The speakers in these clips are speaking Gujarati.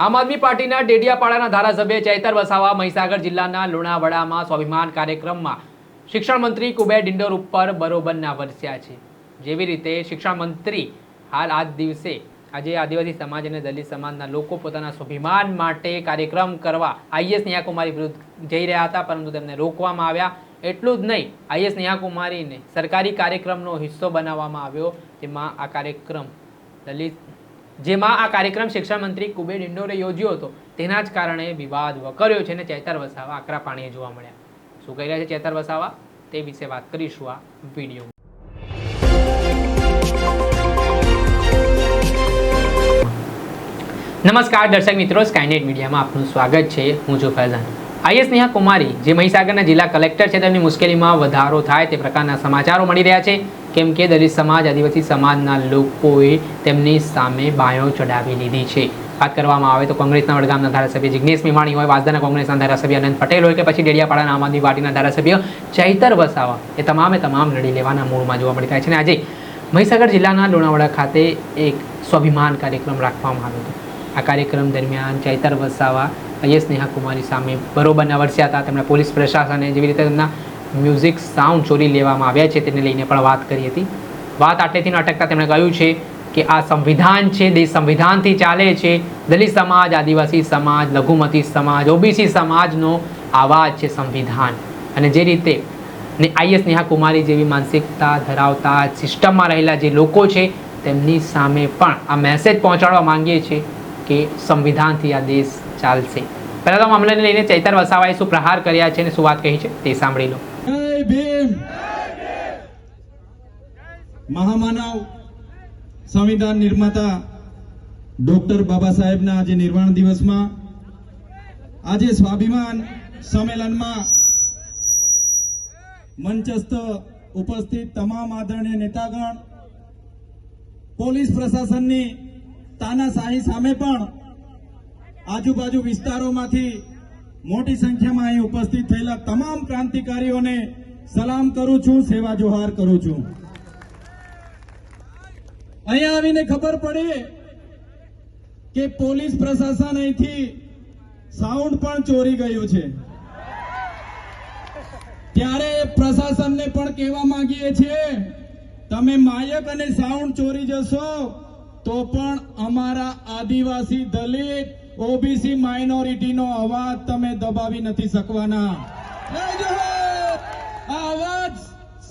આમ આદમી પાર્ટીના ડેડિયાપાડાના ધારાસભ્ય ચૈતર વસાવા મહીસાગર જિલ્લાના લુણાવાડામાં સ્વાભિમાન કાર્યક્રમમાં શિક્ષણ મંત્રી કુબેર ડિંડોર ઉપર બરોબરના વરસ્યા છે. જેવી રીતે શિક્ષણ મંત્રી હાલ આજ દિવસે આજે આદિવાસી સમાજ અને દલિત સમાજના લોકો પોતાના સ્વાભિમાન માટે કાર્યક્રમ કરવા આઈએસ નેહાકુમારી વિરુદ્ધ જઈ રહ્યા હતા, પરંતુ તેમને રોકવામાં આવ્યા. એટલું જ નહીં આઈએસ નેહાકુમારીને સરકારી કાર્યક્રમનો હિસ્સો બનાવવામાં આવ્યો, જેમાં આ કાર્યક્રમ દલિત જેમાં આ કાર્યક્રમ શિક્ષણ મંત્રી કુબેર ઇન્ડોરે યોજ્યો હતો. તેના જ કારણે વિવાદ વકર્યો છે અને ચેતર વસાવા આકરા પાણીએ જોવા મળ્યા. શું કહી રહ્યા છે ચેતર વસાવા? તે વિશે વાત કરીશું આ વીડિયો નમસ્કાર, દર્શક મિત્રો સ્કાયનેટ મીડિયામાં આપનું સ્વાગત છે. હું છું ફૈઝાન. આઈએસ નેહા કુમારી, જે મહીસાગરના જિલ્લા કલેક્ટર છે, તેમની મુશ્કેલીમાં વધારો થાય તે પ્રકારના સમાચારો મળી રહ્યા છે. કેમ કે દલિત સમાજ આદિવાસી સમાજના લોકોએ તેમની સામે બાયો ચડાવી લીધી છે. વાત કરવામાં આવે તો કોંગ્રેસના વડગામના ધારાસભ્ય જિજ્ઞેશ મેમાણી હોય, વાસદાના કોંગ્રેસના ધારાસભ્ય અનંત પટેલ હોય કે પછી ડેડિયાપાડાના આમ આદમી પાર્ટીના ધારાસભ્ય ચૈતર વસાવા, એ તમામે તમામ લડી લેવાના મૂળમાં જોવા મળી રહ્યા છે. અને આજે મહીસાગર જિલ્લાના લુણાવાડા ખાતે એક સ્વાભિમાન કાર્યક્રમ રાખવામાં આવ્યો હતો. આ કાર્યક્રમ દરમિયાન ચૈતર વસાવા આઈએસ નેહા કુમારી સામે બરોબરના વરસ્યા હતા. તેમણે પોલીસ પ્રશાસને જેવી રીતે તેમના મ્યુઝિક સાઉન્ડ ચોરી લેવામાં આવ્યા છે તેને લઈને પણ વાત કરી હતી. વાત આટલેથી અટકતા તેમણે કહ્યું છે કે આ સંવિધાન છે, દેશ સંવિધાનથી ચાલે છે. દલિત સમાજ, આદિવાસી સમાજ, લઘુમતી સમાજ, ઓબીસી સમાજનો આવાજ છે સંવિધાન. અને જે રીતે ને આઈએસ નેહા કુમારી જેવી માનસિકતા ધરાવતા સિસ્ટમમાં રહેલા જે લોકો છે, તેમની સામે પણ આ મેસેજ પહોંચાડવા માંગીએ છીએ કે સંવિધાનથી આ દેશ ચાલશે. પહેલાં તો મામલાને લઈને ચૈતર વસાવાએ શું પ્રહાર કર્યા છે અને શું વાત કહી છે તે સાંભળી લો. જય ભીમ. મહામાનવ સંવિધાન નિર્માતા ડોક્ટર બાબા સાહેબના આજે નિર્વાણ દિવસમાં આજે સ્વાભિમાન સંમેલનમાં મંચસ્થ ઉપસ્થિત તમામ આદરણીય નેતાગણ, પોલીસ પ્રશાસનની તાનાશાહી સામે પણ આજુબાજુ વિસ્તારોમાંથી મોટી સંખ્યામાં અહીં ઉપસ્થિત થયેલા તમામ ક્રાંતિકારીઓને સલામ કરું છું, સેવા જોહાર કરું છું. અહીંયા આવીને ખબર પડે કે પોલીસ પ્રશાસન અહીંથી સાઉન્ડ પણ ચોરી ગયું છે. ત્યારે પ્રશાસનને પણ કહેવા માંગીએ છીએ, તમે માયક અને સાઉન્ડ ચોરી જશો, તો પણ અમારા આદિવાસી દલિત ઓબીસી માઇનોરિટીનો અવાજ તમે દબાવી નથી શકવાના. અવાજ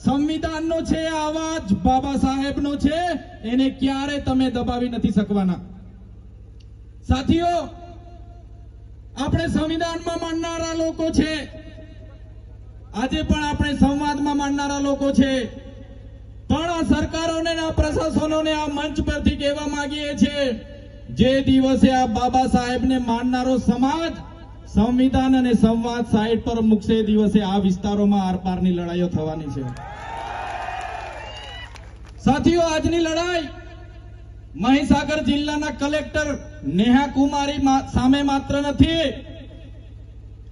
સંવિધાનનો છે અવાજ બાબા સાહેબનો છે, એને ક્યારે તમે દબાવી નથી શકવાના. સાથીઓ, આપણે સંવિધાનમાં માનનારા લોકો છે. આજે પણ આપણે સંવાદમાં માનનારા લોકો છે. પણ આ સરકારોને આ પ્રશાસનોને આ મંચ પરથી કહેવા માંગીએ છીએ જે દિવસે આ બાબા સાહેબને માનનારો સમાજ સંવિધાન અને સંવાદ સાઈડ પર મૂકશે દિવસે આ વિસ્તારોમાં આરપારની લડાઈઓ થવાની છે. સાથીઓ, આજની લડાઈ મહીસાગર જિલ્લાના કલેક્ટર નેહા કુમારી સામે માત્ર નથી.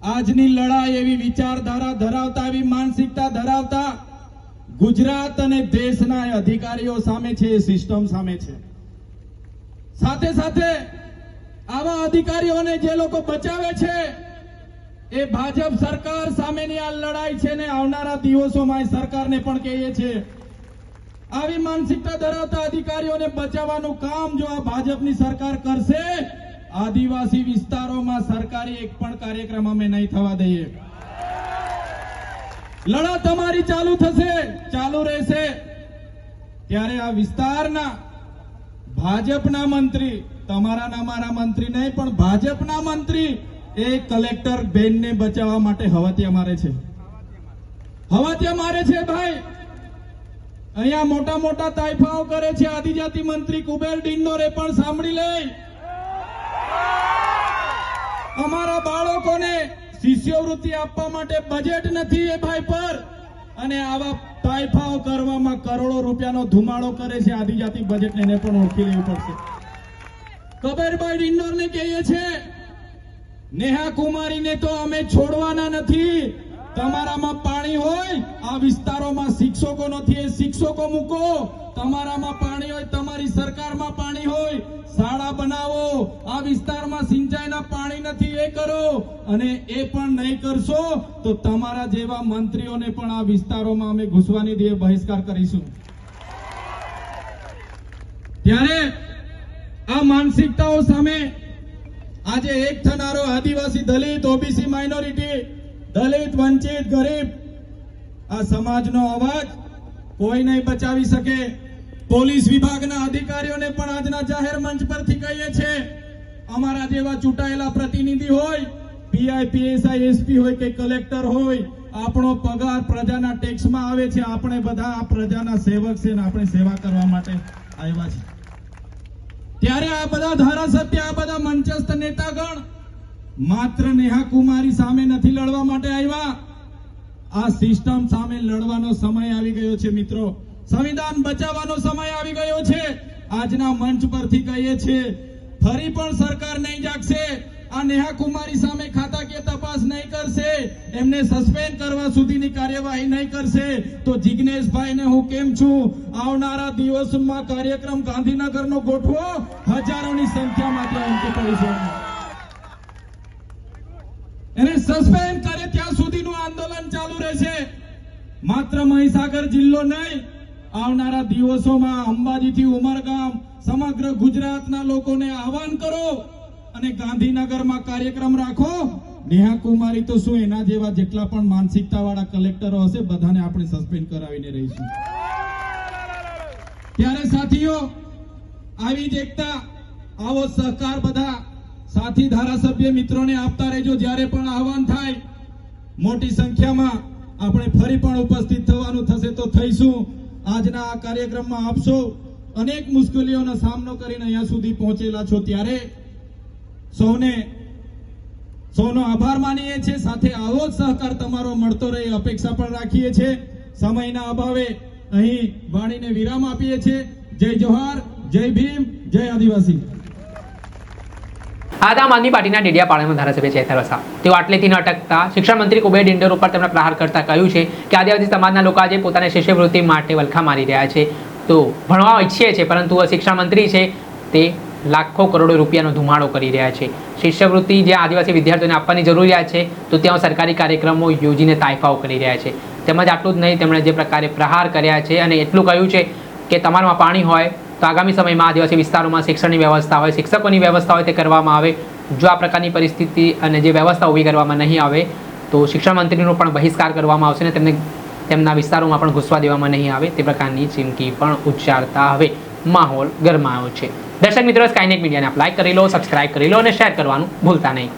આજની લડાઈ એવી વિચારધારા ધરાવતા, એવી માનસિકતા ધરાવતા ગુજરાત અને દેશના અધિકારીઓ સામે છે સિસ્ટમ સામે છે. સાથે સાથે આવા અધિકારીઓને જે લોકો બચાવે છે, એ ભાજપ સરકાર સામેની આ લડાઈ છે ને આવનારા દિવસોમાં સરકારને પણ કહીએ છીએ. આવી માનસિકતા ધરાવતા અધિકારીઓને બચાવવાનું કામ જો આ ભાજપની સરકાર કરશે, આદિવાસી વિસ્તારોમાં સરકારી એક પણ કાર્યક્રમ અમે નહીં થવા દઈએ. લડત તમારી ચાલુ થશે, ચાલુ રહેશે. ત્યારે આ વિસ્તારના ભાજપના મંત્રી, તમારા ના અમારા મંત્રી નહીં, પણ ભાજપના મંત્રી એ કલેક્ટર બેનને બચાવવા માટે હવાતિયા મારે છે. હવાતિયા મારે છે ભાઈ. અહીંયા મોટા મોટા તાઇફાઓ કરે છે. આદિજાતિ મંત્રી કુબેર ડિંડોરે પણ સાંભળી લે અમારા બાળકોને શિષ્યવૃત્તિ આપવા માટે બજેટ નથી એ ભાઈ પર. અને આવા તાઇફાઓ કરવામાં કરોડો રૂપિયાનો ધુમાડો કરે છે આદિજાતિ બજેટ એને પણ ઓળખી લેવું પડશે. કબીરભાઈ ડિંડોરને કહીએ છે, નેહા કુમારીને તો અમે છોડવાના નથી. તમારામાં પાણી હોય, આ વિસ્તારોમાં શિક્ષકો નથી એ શિક્ષકો મૂકો. તમારામાં પાણી હોય, તમારી સરકારમાં પાણી હોય, શાળા બનાવો, આ વિસ્તારમાં સિંચાઈના પાણી નથી, એ કરો. અને એ પણ નહીં કરશો, તો તમારા જેવા મંત્રીઓને પણ આ વિસ્તારોમાં અમે ઘૂસવાની દે બહિષ્કાર કરીશું. ત્યારે આ માનસિકતાઓ સામે આજે એક થનારો આદિવાસી દલિત, ઓબીસી માઇનોરિટી, દલિત, વંચિત, ગરીબ, આ સમાજનો અવાજ કોઈ નહીં બચાવી શકે? પોલીસ વિભાગના અધિકારીઓને પણ આજના જાહેર મંચ પરથી કહીએ છે અમારા જેવા ચૂંટાયેલા પ્રતિનિધિ હોય પીઆઈ પીએસઆઈ એસપી હોય કે કલેક્ટર હોય, આપણો પગાર પ્રજાના ટેક્સમાં આવે છે, આપણે બધા આ પ્રજાના સેવક છે ને આપણે સેવા કરવા માટે આવ્યા છે ત્યારે આ બધા ધારાસભ્ય, આ બધા મંચસ્થ નેતાગણ માત્ર નેહા કુમારી સામે નથી લડવા માટે આવ્યા. આ સિસ્ટમ સામે લડવાનો સમય આવી ગયો છે, મિત્રો. સંવિધાન બચાવવાનો સમય આવી ગયો છે. આજના મંચ પરથી કહીએ છીએ, ફરી પણ સરકાર નહીં જાગશે, આ નેહા કુમારી સામે ખાતાકીય તપાસ નહીં કરશે, એમને સસ્પેન્ડ કરવા સુધીની કાર્યવાહી નહીં કરશે. તો જિગ્નેશભાઈને હું કેમ છું? આવનારા દિવસોમાં કાર્યક્રમ ગાંધીનગરનો ગોઠવો, હજારોની સંખ્યામાં ત્યાં ઉમટી પડીશું એને સસ્પેન્ડ કરે ત્યાં સુધીનું આંદોલન ચાલુ રહેશે. માત્ર મહીસાગર જિલ્લો નહીં આવનારા દિવસોમાં અંબાજીથી ઉમરગામ સમગ્ર ગુજરાતના લોકોને આહવાન કરો અને ગાંધીનગરમાં કાર્યક્રમ રાખો. નેહા કુમારી તો શું એના જેવા જેટલા પણ માનસિકતાવાળા કલેક્ટરો હશે, બધાને આપણે સસ્પેન્ડ કરાવીને રહીશું. ત્યારે સાથીઓ, આવી જ એકતા, આવો સહકાર બધા સાથી ધારાસભ્ય મિત્રોને આપતા રહેજો. જ્યારે પણ આહવાન થાય, મોટી સંખ્યામાં આપણે ફરી પણ ઉપસ્થિત થવાનું થશે તો થઈશું. આજના આ કાર્યક્રમમાં આપશો અનેક મુશ્કેલીઓનો સામનો કરીને અહીંયા સુધી પહોંચેલા છો ત્યારે સૌને, સૌનો આભાર માનીએ છીએ. સાથે આવો જ સહકાર તમારો મળતો રહે અપેક્ષા પણ રાખીએ છીએ. સમયના અભાવે અહીં વાણીને વિરામ આપીએ છીએ. જય જોહાર, જય ભીમ, જય આદિવાસી. આમ આદમી પાર્ટીના ડેડિયાપાડાના ધારાસભ્ય ચેતર વસા તેઓ આટલેથી ન અટકતા શિક્ષણ મંત્રી કુબેર ડિંડોર ઉપર તેમણે પ્રહાર કરતા કહ્યું છે કે આદિવાસી સમાજના લોકો આજે પોતાની શિષ્યવૃત્તિ માટે વલખા મારી રહ્યા છે. તો ભણવા ઈચ્છીએ છે, પરંતુ શિક્ષણ મંત્રી છે તે લાખો કરોડો રૂપિયાનો ધુમાડો કરી રહ્યા છે. શિષ્યવૃત્તિ જે આદિવાસી વિદ્યાર્થીઓને આપવાની જરૂરિયાત છે, તો ત્યાં સરકારી કાર્યક્રમો યોજીને તાયફાઓ કરી રહ્યા છે. તેમજ આટલું જ નહીં, તેમણે જે પ્રકારે પ્રહાર કર્યા છે અને એટલું કહ્યું છે કે તમારામાં પાણી હોય તો આગામી સમયમાં આદિવાસી વિસ્તારોમાં શિક્ષણની વ્યવસ્થા હોય, શિક્ષકોની વ્યવસ્થા હોય તે કરવામાં આવે. જો આ પ્રકારની પરિસ્થિતિ અને જે વ્યવસ્થા ઊભી કરવામાં નહીં આવે, તો શિક્ષણ મંત્રીનો પણ બહિષ્કાર કરવામાં આવશે અને તેમને, તેમના વિસ્તારોમાં પણ ઘૂસવા દેવામાં નહીં આવે તે પ્રકારની ચીમકી પણ ઉચ્ચારતા હવે માહોલ ગરમાયો છે. દર્શક મિત્રો સ્કાયનેક મીડિયાને આપ કરી લો સબસ્ક્રાઇબ કરી લો અને શેર કરવાનું ભૂલતા નહીં.